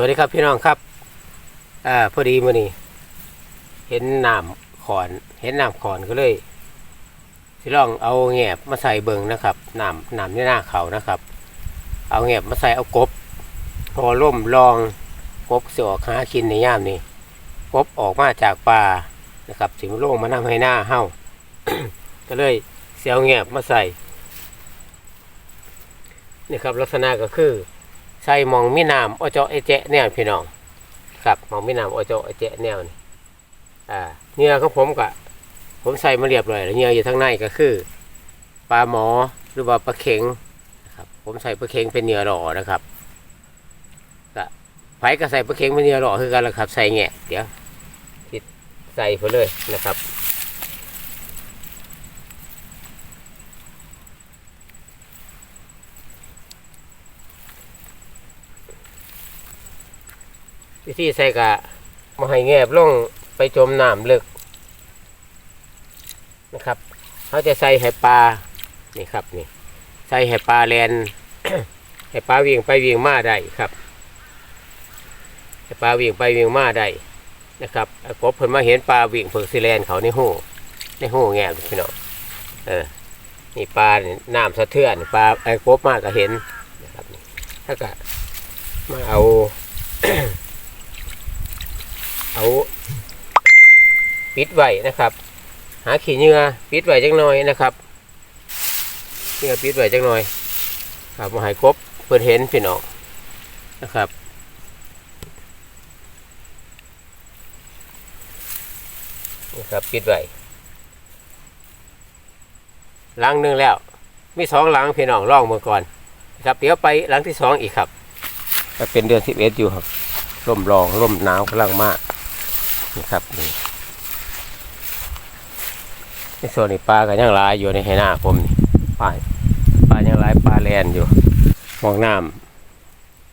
วัสดีครับพี่น้องครับอ่าพอดีมื่อนี้ เห็นน้ำขอน เห็นน้ำขอนก็เลยสิลองเอาแงบมาใส่เบิงนะครับน้ำน้ำที่หน้าเขานะครับ เอาแงบมาใส่เอากบพอล่มลองกบเสือออกหากินในย่ามนี้กบออกมาจากป่านะครับสิมโล่งมานำให้หน้าเฮ้าก็เลยเสียเอาแงบมาใส่นี่ครับลักษณะก็คือ ใส่หมองมีน้ำอเจาะไอแจะแนวพี่น้อง ครับหมองมีน้ำอเจาะไอแจะแนวนี่อ่าเนื้อของผมก็ผมใส่มาเรียบร้อยแล้วเนื้ออยู่ทั้งในก็คือปลาหมอหรือว่าปลาเข็งนะครับผมใส่ปลาเข็งเป็นเนื้อหล่อนะครับก็ไผก็ใส่ปลาเข็งเป็นเนื้อหล่อคือกันละครับ ใส่แงะเดี๋ยวคิดใส่ไปเลยนะครับ วิธีใส่กะมาให้แงบลงไปจมน้ำลึกนะครับเขาจะใส่ให้ปลานี่ครับนี่ใส่ให้ปลาแลนให้ปลาวิ่งไปวิ่งมาได้ครับให้ปลาวิ่งไปวิ่งมาได้นะครับไอ้กบเพิ่นมาเห็นปลาวิ่งเพิ่งสิแลนเขาในหูในหูแงบพี่น้องเออนี่ปลานี่น้ำสะเทือนปลาไอ้กบมากก็เห็นนะครับนี่ถ้าก็มาเอา ปิดไว้นะครับ หาขี้เหงื่อปิดไว้จังหน่อยนะครับเหงื่อปิดไว้จังหน่อย ครับมาให้ครบเพื่อเห็นพี่น้องนะครับนี่ครับปิดไว้หลังหนึ่งแล้ว มีสองหลังพี่น้องล่องเมื่อก่อนครับเดี๋ยวไปหลังที่สองอีกครับก็เป็นเดือนสิบเอ็ดอยู่ครับลมรองลมหนาวกำลังมากนี่ครับนี่ ในส่วนนี้ปลาก็ยังหลายอยู่ในไหหน้าผมนี่ปลาปลายังหลายปลาแลนอยู่มองน้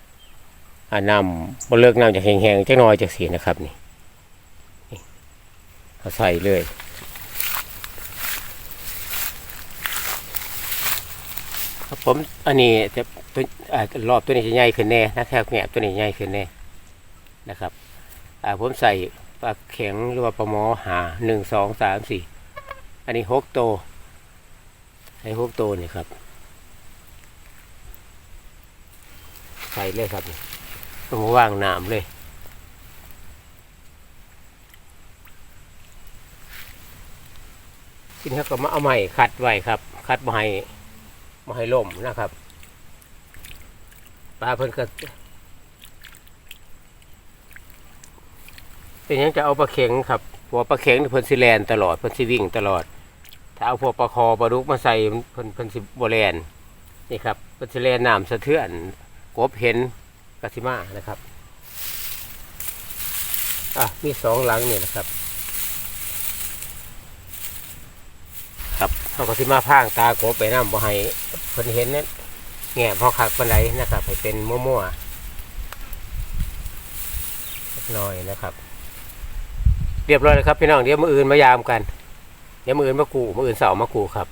ำอ่าน้ำบนเลิกน้ำจะแห้งๆจักน้อยจากสีนะครับนี่นี่เขาใส่เลยครับผมอันนี้จะตัวรอบตัวนี้จะใหญ่ขึ้นแน่นะแทบแงบตัวนี้ใหญ่ขึ้นแน่นะครับผมใส่ปลาเข็งหรือว่าปลาหมอหาหนึ่งสองสามสี่ อันนี้หกโตวใส่หกโตวนี่ครับ ใส่เลยครับต้องว่างน้ำเลยทีนี้ก็มาเอาไม้คัดไว้ครับคัดมาให้มาให้ล่มนะครับปลาเพิ่นก็เป็นยังจะเอาปลาเข็งครับเพราะวปลาเข็งนี่เพิ่นสิแลนตลอดเพิ่นสิวิ่งตลอด ถ้าเอาพวกปลาคอปลาดุกมาใส่เพิ่นเพิ่นสิบแลนนี่ครับเพิ่นสิแลนน้ำสะเทือนกบเห็นกสิมานะครับอะมีสองหลังนี่นะครับครับเขาก็สิมาพางตากบไปน้ำบ่ให้เพิ่นเห็นนั้นแง่พอคักปานใดนะครับ ให้เป็นมั่วๆเล็กน้อยนะครับ เรียบร้อยแล้วครับพี่น้องเดี๋ยวมืออื่นมายามกัน เดี๋ยวมืออื่นมากูมืออื่นเสาร์มากูครับ